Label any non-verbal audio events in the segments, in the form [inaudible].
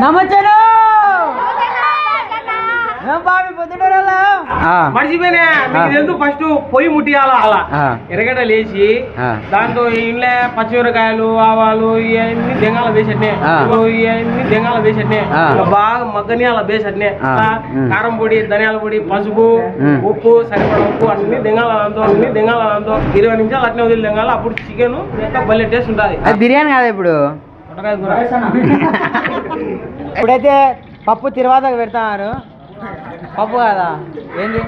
నమచ్చాను మర్చిపోయినా ఫస్ట్ పొయ్యి ముట్టియాల అలా ఆ. ఎరగడ్డ లేచి ఆ. దాంతో ఇంట్లో పచ్చిమిరకాయలు ఆవాలు ఇవన్నీ దెంగాల వేసట్నే. ఇవన్నీ దెంగాల వేసట్నే. ఇంకా బాగా మగ్గని అలా వేసట్నే ఆ. ఉమ్. కారం పొడి ధనియాల పొడి పసుపు. ఉప్పు సరిపడ ఉప్పు అన్ని దెంగాల దాంతో అన్ని దెంగాల దాంతో ఇరవై నిమిషాలు అట్నే వదిలి దెంగాల అప్పుడు చికెన్ ఎంత భలే టేస్ట్ ఉంటుంది అది బిర్యానీ కాదు ఇప్పుడు [laughs] ఇప్పుడైతే పప్పు తిరువాతకు పెడతారు పప్పు కాదా? ఏంది?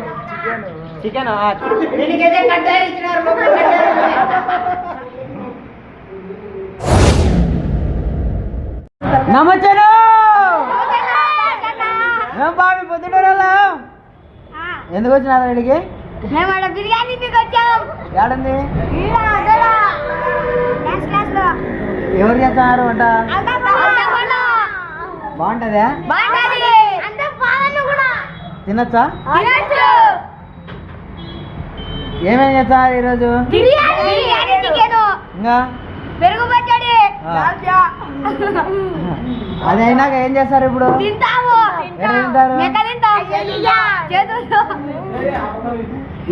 చికెన్ ఏం బాబి పొద్దుటోళ్ళ ఎందుకు వచ్చినారు ఇక్కడికి మేము ఆడ బిర్యానీ మీకు వచ్చాం. ఏడుంది ఈడ అదరా క్లాస్ క్లాస్లో. ఎవరు చేస్తున్నారు వంట? బాగుంటుందా? తినచ్చా? ఏమేమి చేస్తున్నారు ఈరోజు? ఇంకా? పెరుగు పచ్చడి. ఆ. అది అయినాక ఏం చేస్తారు ఇప్పుడు? తింటాము. తింటారు? చేతులతో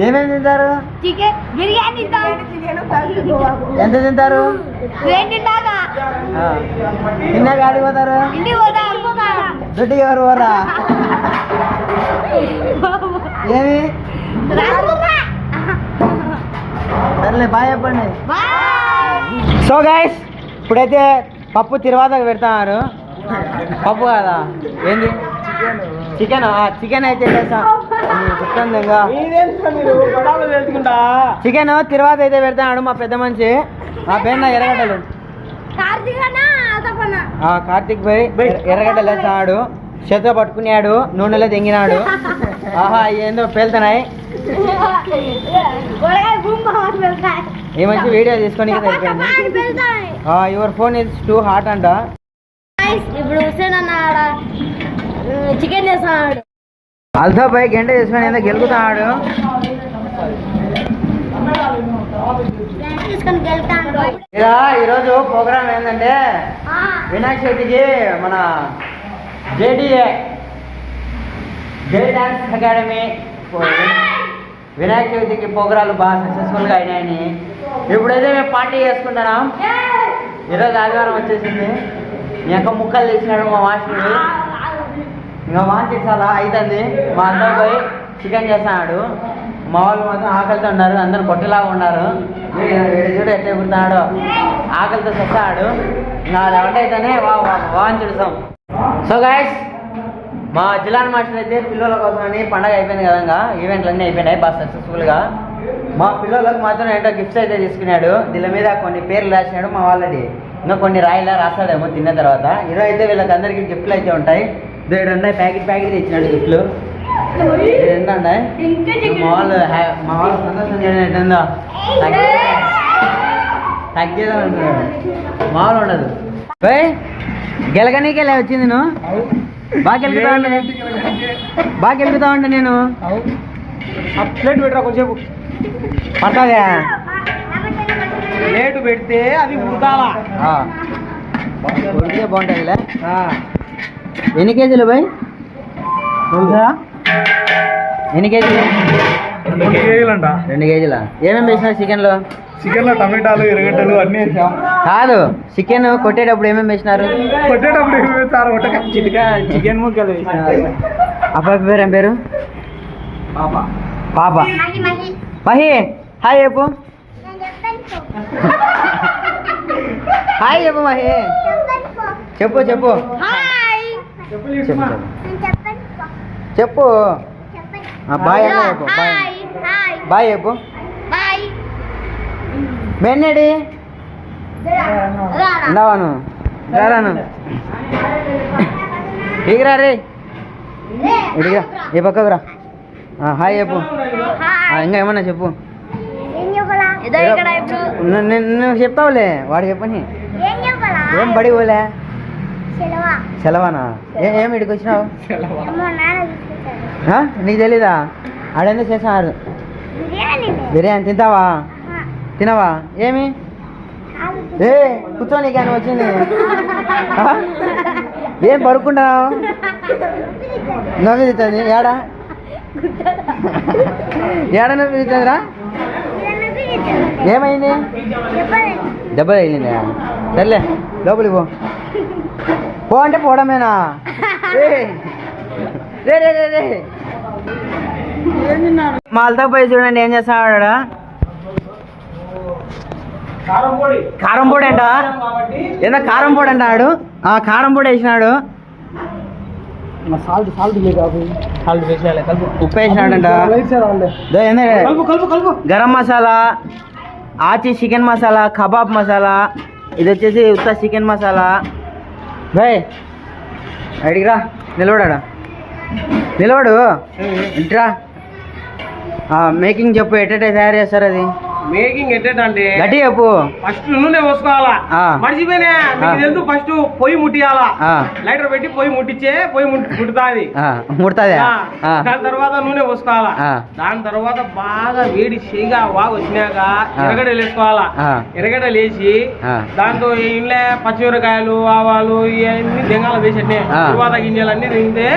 ఏమేమి తింటారు? చికెన్ బిర్యానీ తింటాం. ఎంత తింటారు. తిన్నాక ఆడికి పోతారు? దొడ్డి ఎవరు పోరా? ఏమి? సర్లే బాయ్ చెప్పండి. సో గైస్ ఇప్పుడైతే పప్పు తిరువాతకు పెడతారు పప్పు కాదా? ఏంది? చికెన్. చికెన్? అయితే తెలుసుకుంటా చికెన్ తిరువాత అయితే పెడతాడు మా పెద్ద మనిషి. మా పేరున ఎర్రగడ్డలు. ఆ కార్తిక్ భాయ్ ఎర్రగడ్డలు వేస్తాడు. చేతితో పట్టుకున్నాడు నూనెలో తెంగినాడు. [laughs] ఆహా ఏందో పేలుతున్నాయి. ఈ మంచి వీడియో తీసుకొని your phone is too hot అంట. ఇప్పుడు హుసేన్ అన్న ఆడ చికెన్ చేస్తున్నాడు అల్తో పై గంట చేసుకొని ఏదో ఇక ఈరోజు ప్రోగ్రామ్ ఏంటంటే వినాయక చవితికి మన JDA J dance academy Vinayaka చవితికి ప్రోగ్రాలు బాగా సక్సెస్ఫుల్గా అయినాయని ఇప్పుడైతే మేము పార్టీ చేసుకుంటున్నాం. ఈరోజు ఆదివారం వచ్చేసింది. మీ యొక్క ముక్కలు తీసినాడు మా మాస్టర్ ఇంకా మా చేసాలా అవుతుంది మా అందరు పోయి చికెన్ చేస్తున్నాడు. మా వాళ్ళు మాత్రం ఆకలితో ఉన్నారు. అందరు పొట్టిలాగా ఉన్నారు. చూడు ఎట్లా ఎగురుతున్నాడు. ఆకలితో చస్తాడు ఇంకా లెవెన్ అయితేనే వా వాన్ చూస్తాం. సో గాయస్ మా జిల్లా మాస్టర్ అయితే పిల్లల కోసమని పండగ అయిపోయింది కదా ఈవెంట్లు అన్నీ అయిపోయినాయి. బాగా సక్సెస్ఫుల్గా మా పిల్లలకు మాత్రం ఏంటో గిఫ్ట్స్ అయితే తీసుకున్నాడు. దీని మీద కొన్ని పేర్లు రాసినాడు మా వాళ్ళది. ఇంకా కొన్ని రాయిలా రాస్తాడేమో తిన్న తర్వాత. ఈరోజు అయితే వీళ్ళకి అందరికీ గిఫ్ట్లు అయితే ఉంటాయి. దేడు ఉన్నాయి ప్యాకెట్ ప్యాకెట్ ఇచ్చినాడు గిఫ్ట్లు. ఎంత ఉన్నాయి మా వాళ్ళు హ్యా- మా వాళ్ళు సంతోషం చేయడం ఎట్టుందో తగ్గేదా అంటున్నాడు మామూలు ఉండదు. గెలగనీకే లే వచ్చింది నువ్వు. బాగా గెలుగుతా ఉంటే బాగా గెలుగుతా ఉంటే నేను. ప్లేట్ పెట్టరా కొంచెంసేపు. పడతాదే ప్లేట్ పెడితే అది ఉడకాలా? ఉడికితే బాగుంటుందిలే ఎన్ని కేజీలు బాయ్ ఎన్ని కేజీలు? రెండు కేజీలంట. రెండు కేజీలా? ఏమేమి వేసినావు చికెన్లో? చికెన్లో టమాటాలు ఎర్రగడ్డలు అన్ని వేసాం. కాదు చికెన్ కొట్టేటప్పుడు ఏమేమి వేసినారు? కొట్టేటప్పుడు ఏమి వేస్తారు చికెన్ ముక్కలు అబ్బాయి పేరు ఏం పేరు? పాప. పాప. మహి హాయ్ చెప్పు. హాయ్ చెప్పు మహి. చెప్పు చెప్పు. చెప్పు. Bye bye. బాయ్ చెప్పు. రారా ఉన్నావాను రారాను ఇగిరా రే. ఇడిగా ఈ పక్కకు రా. హాయ్ చెప్పు. ఇంకా ఏమన్నా చెప్పు. నువ్వు చెప్తావులే వాడు చెప్పని. ఏం బడి పోలే? సెలవానా? ఏ ఇడికి వచ్చినావు? నీకు తెలీదా? ఆడెందుకు చేసినారు బిర్యానీ బిర్యానీ తింటావా? తినవా? ఏమి? ఏ కూర్చోని కానీ వచ్చింది? ఏం పడుకుంటావు నవ్వు తీస్తుంది ఏడా? ఏడ నవ్వు తీస్తుందిరా ఏమైంది? దెబ్బ తగిలిందా? సర్లే లోపలికి పో. పో అంటే పోవడమేనా? ఏయ్. రే రే రే రే మా అల్తా పోయి చూడండి ఏం చేస్తాడు కారం పొడి. కారం పొడి అంట? ఏదో కారం పొడి అంటాడు ఆ కారం పొడి వేసినాడు. సాల్ట్ సాల్ట్ సాల్ట్ ఉప్పు వేసినాడంట. దో ఏంది? కలుపు కలుపు కలుపు. గరం మసాలా ఆచి చికెన్ మసాలా కబాబ్ మసాలా ఇది వచ్చేసి ఉత్త చికెన్ మసాలా. బాయ్ అడిగిరా నిలబడాడా? నిలబడు. ఇంట్రా. మేకింగ్ చెప్పు ఎట్ట తయారు చేస్తారు అది? మేకింగ్ ఎట్టేటంటే గట్టి చెప్పు. ఫస్ట్ నూనె పోసుకోవాలా. మీకు తెలుసు ఫస్ట్ పొయ్యి ముట్టియాలా? లైటర్ పెట్టి పొయ్యి ముట్టించే పొయ్యి ముట్టి ముట్టుతాది. ముడతాదే. దాని తర్వాత నూనె పోసుకోవాలా. దాని తర్వాత బాగా వేడి చేయగా బాగా వచ్చినాక ఆ. ఎరగడ్డలు వేసుకోవాలా? వేసి ఆ. దాంతో ఇంట్లో పచ్చిమిరకాయలు ఆవాలు ఇవన్నీ దెంగాలు వేసండి ఆ. తర్వాత గింజలు అన్ని తింటే.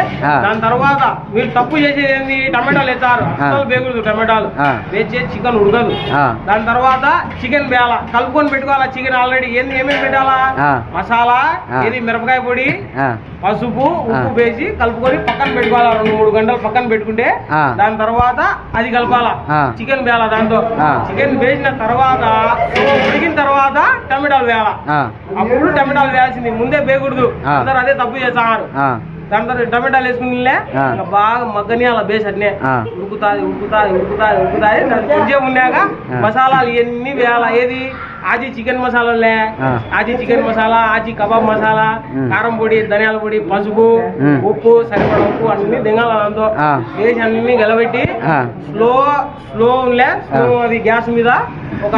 దాని తర్వాత మీరు తప్పు చేసేది ఏంది? టమాటాలు వేస్తారు. అసలు బేగుడు టమాటాలు. వేసే చికెన్ ఉడకదు. దాని తర్వాత చికెన్ వేయాల కలుపుకొని పెట్టుకోవాలా చికెన్ ఆల్రెడీ? ఏంది? ఏమేమి పెట్టాలా. మసాలా. ఏది? మిరపకాయ పొడి పసుపు ఉప్పు. వేసి కలుపుకొని పక్కన పెట్టుకోవాలా? రెండు మూడు గంటలు పక్కన పెట్టుకుంటే. దాని తర్వాత అది కలపాలా. చికెన్ వేయాలా దాంతో. చికెన్ వేసిన తర్వాత ఉడికిన తర్వాత టమాటాలు వేయాలా? అప్పుడు టమాటాలు వేయాల్సింది. ముందే వేయకూడదు. అందరూ అదే తప్పు చేస్తారు తర్వాత టమాటాలు వేసుకుని ఆ. బాగా మగ్గనియాల బేస్ అట్నే. ఉడుకుతాది ఉడుకుతాది ఉడుకుతాది ఉడుకుతాది కొంచెం ఉన్నాక. మసాలాలు ఇవన్నీ వేయాలా ఏది ఆజీ చికెన్ మసాలాలే ఆ. Aachi chicken masala Aachi kebab masala. కారం పొడి ధనియాల పొడి పసుపు. ఉప్పు సరిపడ ఉప్పు అన్ని దింగాల దాంతో. వేసి అన్ని గలబెట్టి. స్లో స్లో ఉండే స్లో అది గ్యాస్ మీద ఒక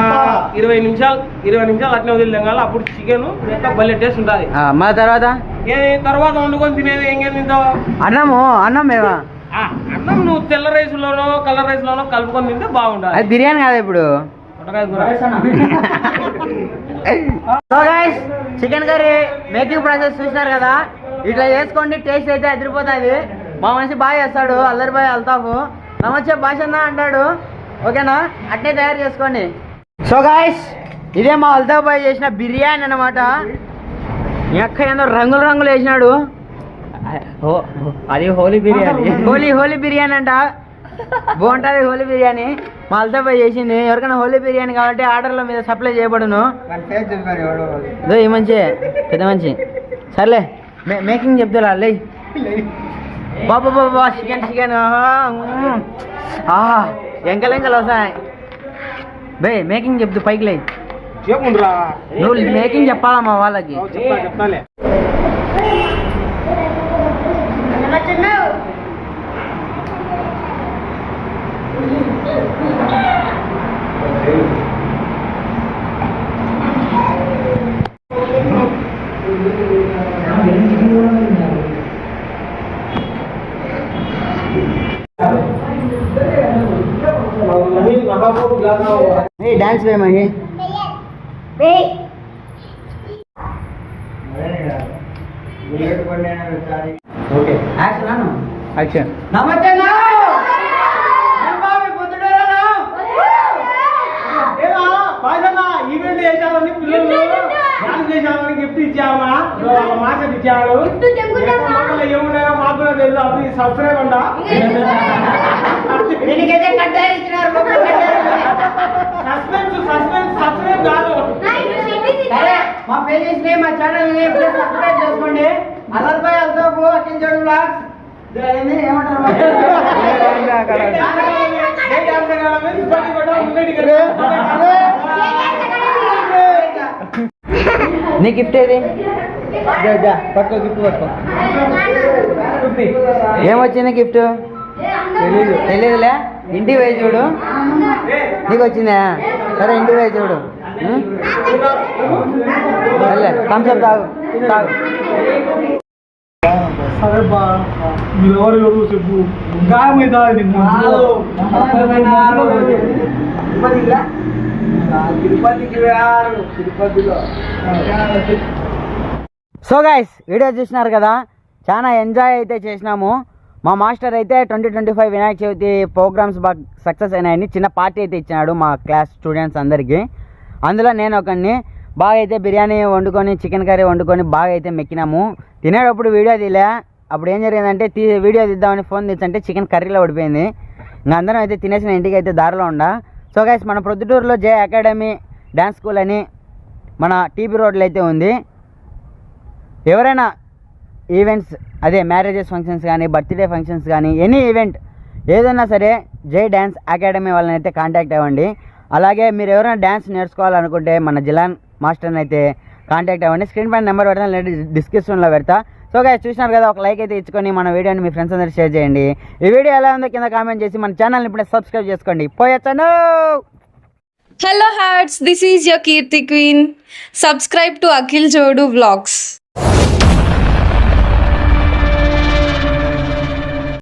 ఇరవై నిమిషాలు ఇరవై నిమిషాలు అట్నే వదిలి దింగాలి అప్పుడు చికెన్ ఎంత భలే టేస్ట్ ఉంటుంది మళ్ళీ తర్వాత ఏ తర్వాత వండుకొని తినేది ఇంకేం తింటావు అన్నము అన్నం మేమా ఆ, అన్నం నువ్వు తెల్ల రైస్ లోనో కలర్ రైస్ లోనో కలుపుకొని తింటే బాగుంటుంది అది బిర్యానీ కాదా ఇప్పుడు. So guys chicken curry making process చూసినారు కదా? ఇట్లా చేసుకోండి టేస్ట్ అయితే అదిరిపోతుంది. మా మనిషి బాగా చేస్తాడు అల్లరి బాయ్ అల్తాఫ్ నమస్తే భాషన్న అంటాడు. ఓకేనా? అట్నే తయారు చేసుకోండి. సో గాయస్ ఇదే మా అల్తాఫ్ బాయ్ చేసిన బిర్యానీ అన్నమాట. ఎక్క ఏందో రంగులు రంగులు వేసినాడు. అది హోలీ బిర్యానీ. హోలీ హోలీ బిర్యానీ అంట. బాగుంటుంది హోలీ బిర్యానీ. మా అల్తాఫ్ బాయ్ చేసింది. ఎవరికైనా హోలీ బిర్యానీ కాబట్టి ఆర్డర్ల మీద సప్లై చేయబడును. ఈ మంచి పెద్ద మంచి. సర్లే మే మేకింగ్ చెప్తా లే. బాబా బాబా చికెన్ చికెన్. ఆహా ఎంకలు ఎంకలు వస్తాయి. బే మేకింగ్ చెప్తూ పైకి లే. నువ్వు మేకింగ్ చెప్పాలా మా వాళ్ళకి చెప్తాలే డాన్స్ వేయమని ఓకే. యాక్షన్ యాక్షన్ నమస్తే ఈవెంట్ చేశారని పిల్లలు గిఫ్ట్ ఇచ్చామా ఇచ్చాడు ఏమున్నాయో మాకు కూడా తెలుసు. అది సబ్స్క్రైబ్ అంట. [laughs] సస్పెన్స్ సస్పెన్స్ సబ్స్క్రైబ్ కాదు. సరే మా పేజెస్ని మా ఛానల్ని ప్లీజ్ సబ్స్క్రైబ్ చేసుకోండి. అల్లర్ బై అల్తాఫ్ అఖిల్ జోడు బ్లాగ్స్ ఏమంటారు మరి? ఏ డాన్స్ కావాలని ఇప్పటికి కూడా ఉండేది కదా నీ గిఫ్ట్ ఏది [laughs] పట్టుకో. గిఫ్ట్ పట్టుకో ఏమొచ్చింది గిఫ్ట్ తెలియదులే ఇంటికి పోయి చూడు. నీకు వచ్చిందా? సరే ఇంటికి పోయి చూడు? సర్లే థమ్స్అప్ తాగు. తాగు. సరే బా. ఎవరు చెప్పు. గాయమైందా తిరుపతికి తిరుపతిలో. సో గైస్ వీడియో చూసినారు కదా? చాలా ఎంజాయ్ అయితే చేసినాము. మా మాస్టర్ అయితే twenty twenty five Vinayaka Chavithi programs బాగా సక్సెస్ అయినాయని చిన్న పార్టీ అయితే ఇచ్చినాడు మా క్లాస్ స్టూడెంట్స్ అందరికీ. అందులో నేను ఒకరిని బాగా అయితే బిర్యానీ వండుకొని చికెన్ కర్రీ వండుకొని బాగా అయితే మెక్కినాము. తినేటప్పుడు వీడియో తీలే అప్పుడు ఏం జరిగిందంటే తీ వీడియో తీద్దామని ఫోన్ తీసంటే చికెన్ కర్రీలో పడిపోయింది. ఇంకా అందరం అయితే తినేసిన ఇంటికి అయితే దారిలో ఉండ. సో గైస్ మన ప్రొద్దుటూరులో జే అకాడమీ డ్యాన్స్ స్కూల్ అని మన టీబీ రోడ్లో అయితే ఉంది. ఎవరైనా ఈవెంట్స్ అదే మ్యారేజెస్ ఫంక్షన్స్ కానీ బర్త్డే ఫంక్షన్స్ కానీ ఎనీ ఈవెంట్ ఏదైనా సరే జై డ్యాన్స్ అకాడమీ వాళ్ళని అయితే కాంటాక్ట్ అవ్వండి. అలాగే మీరు ఎవరైనా డ్యాన్స్ నేర్చుకోవాలనుకుంటే మన జిలాన్ మాస్టర్ని అయితే కాంటాక్ట్ అవ్వండి. స్క్రీన్ పైన నెంబర్ పెడతాను లేదా డిస్క్రిప్షన్లో పెడతా. సో గాయ చూసినారు కదా ఒక లైక్ అయితే ఇచ్చుకొని మన వీడియోని మీ ఫ్రెండ్స్ అందరూ షేర్ చేయండి. ఈ వీడియో ఎలా ఉందో కింద కామెంట్ చేసి మన ఛానల్ని ఇప్పుడే సబ్స్క్రైబ్ చేసుకోండి. పోయొచ్చాను hello hearts this is your Keerthi queen subscribe to Akhil జోడు వ్లాగ్స్